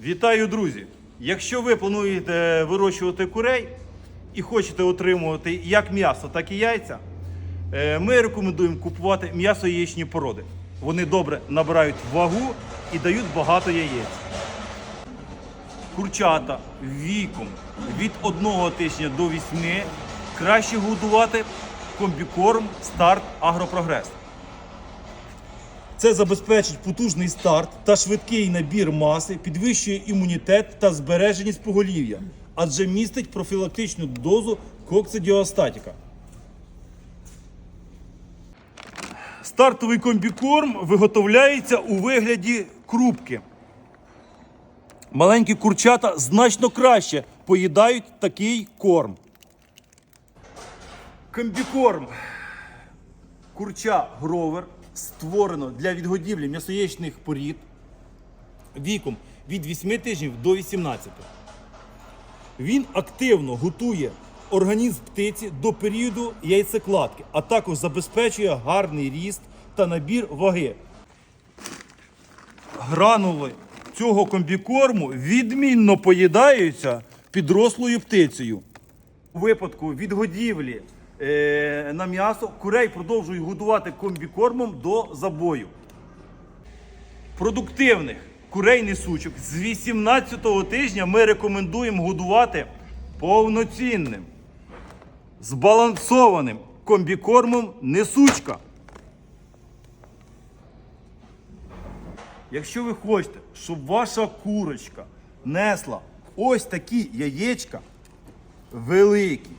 Вітаю, друзі! Якщо ви плануєте вирощувати курей і хочете отримувати як м'ясо, так і яйця, е, ми рекомендуємо купувати м'ясо яєчні породи. Вони добре набирають вагу і дають багато яєць. Курчата віком від 1 тижня до 8 краще годувати комбікорм старт Агропрогрес. Це забезпечить потужний старт та швидкий набір маси, підвищує імунітет та збереженість поголів'я, адже містить профілактичну дозу коксидіостатіка. Стартовий комбікорм виготовляється у вигляді крупки. Маленькі курчата значно краще поїдають такий корм. Комбікорм курча гровер створено для відгодівлі м'ясоєчних порід віком від 8 тижнів до 18. Він активно готує організм птиці до періоду яйцекладки, а також забезпечує гарний ріст та набір ваги. Гранули цього комбікорму відмінно поїдаються підрослою птицею. У випадку відгодівлі на м'ясо курей продовжують годувати комбікормом до забою. Продуктивних курей несучок з 18-го тижня ми рекомендуємо годувати повноцінним, збалансованим комбікормом несучка. Якщо ви хочете, щоб ваша курочка несла ось такі яєчка великі,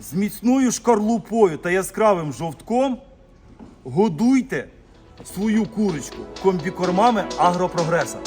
з міцною шкарлупою та яскравим жовтком, годуйте свою курочку комбікормами Агропрогреса.